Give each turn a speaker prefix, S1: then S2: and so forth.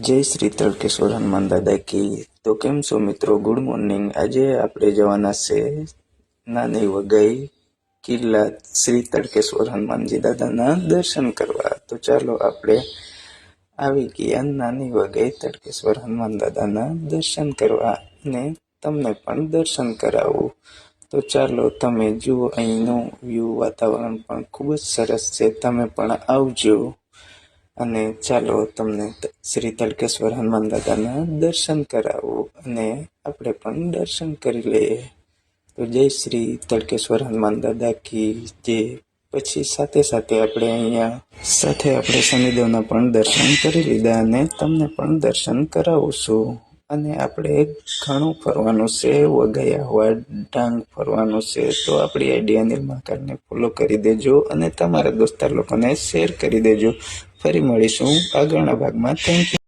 S1: જય શ્રી તડકેશ્વર હનુમાન દાદા કી તો કેમ છો મિત્રો? ગુડ મોર્નિંગ આજે આપણે જવાના છે નાની વગાઈ કિલ્લા શ્રી તડકેશ્વર હનુમાનજી દાદાના દર્શન કરવા. તો ચાલો આપણે આવી ગયા નાની વગાઈ તડકેશ્વર હનુમાન દાદાના દર્શન કરવા અને તમને પણ દર્શન કરાવું. તો ચાલો તમે જુઓ અહીંનું વ્યૂ વાતાવરણ પણ ખૂબ જ સરસ છે. તમે પણ આવજો. અને ચાલો તમને શ્રી તલકેશ્વર હનુમાન દાદાના દર્શન કરાવું અને આપણે પણ દર્શન કરી લઈએ. તો જય શ્રી તડકેશ્વર હનુમાન દાદા કી જે પછી સાથે સાથે આપણે અહીંયા સાથે આપણે શનિદેવના પણ દર્શન કરી લીધા અને તમને પણ દર્શન કરાવું છું અને આપણે ઘણું ફરવાનું છે વગાયા હોવા, ડાંગ ફરવાનું છે, તો આપણી આઈડિયા નિર્માકારને ફોલો કરી દેજો અને તમારા દોસ્તાર લોકોને શેર કરી દેજો. ફરી મળીશું આગળના ભાગમાં. Thank you